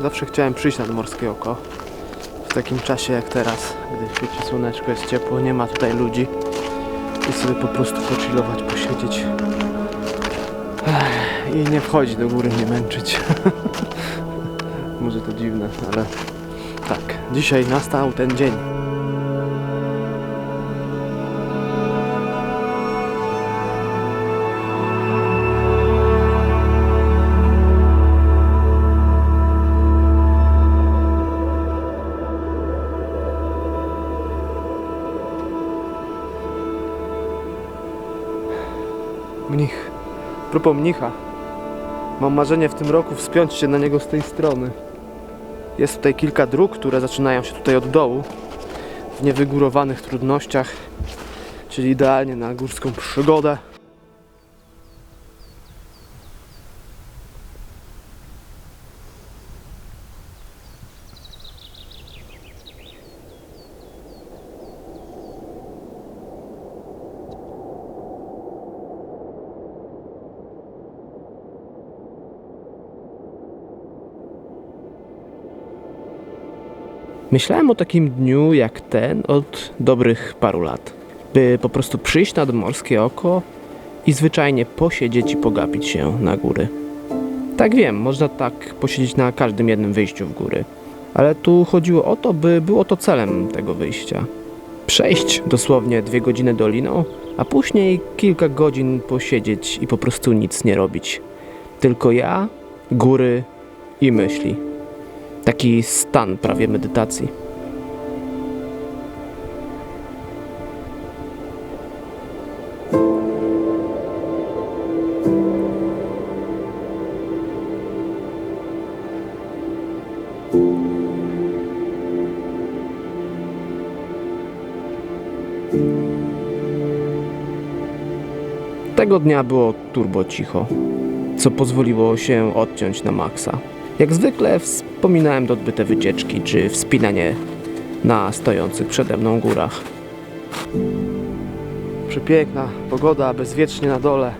Zawsze chciałem przyjść nad Morskie Oko. W takim czasie jak teraz, gdy świeci słoneczko, jest ciepło, nie ma tutaj ludzi. I sobie po prostu pochillować, posiedzieć. I nie wchodzić do góry, nie męczyć. Może to dziwne, ale tak. Dzisiaj nastał ten dzień. Mnich. Propos mnicha. Mam marzenie w tym roku wspiąć się na niego z tej strony. Jest tutaj kilka dróg, które zaczynają się tutaj od dołu. W niewygórowanych trudnościach. Czyli idealnie na górską przygodę. Myślałem o takim dniu jak ten od dobrych paru lat. By po prostu przyjść nad morskie oko i zwyczajnie posiedzieć i pogapić się na góry. Tak wiem, można tak posiedzieć na każdym jednym wyjściu w góry. Ale tu chodziło o to, by było to celem tego wyjścia. Przejść dosłownie dwie godziny doliną, a później kilka godzin posiedzieć i po prostu nic nie robić. Tylko ja, góry i myśli. Taki stan prawie medytacji. Tego dnia było turbo cicho, co pozwoliło się odciąć na maksa. Jak zwykle wspominałem odbyte wycieczki czy wspinanie na stojących przede mną górach. Przepiękna pogoda, bezwiecznie na dole.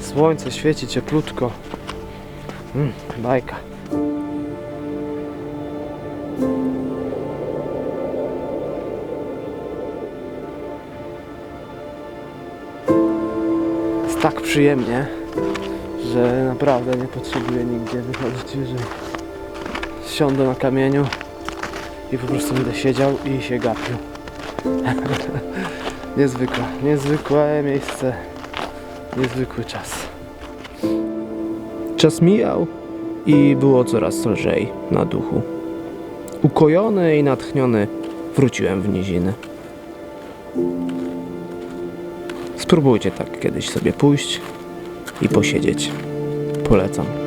Słońce świeci cieplutko. Mm, bajka. Jest tak przyjemnie, że naprawdę nie potrzebuję nigdzie wychodzić wyżej. Siądę na kamieniu i po prostu będę siedział i się gapił. niezwykłe, niezwykłe miejsce, niezwykły czas. Czas mijał i było coraz lżej na duchu. Ukojony i natchniony wróciłem w niziny. Spróbujcie tak kiedyś sobie pójść i posiedzieć. Polecam.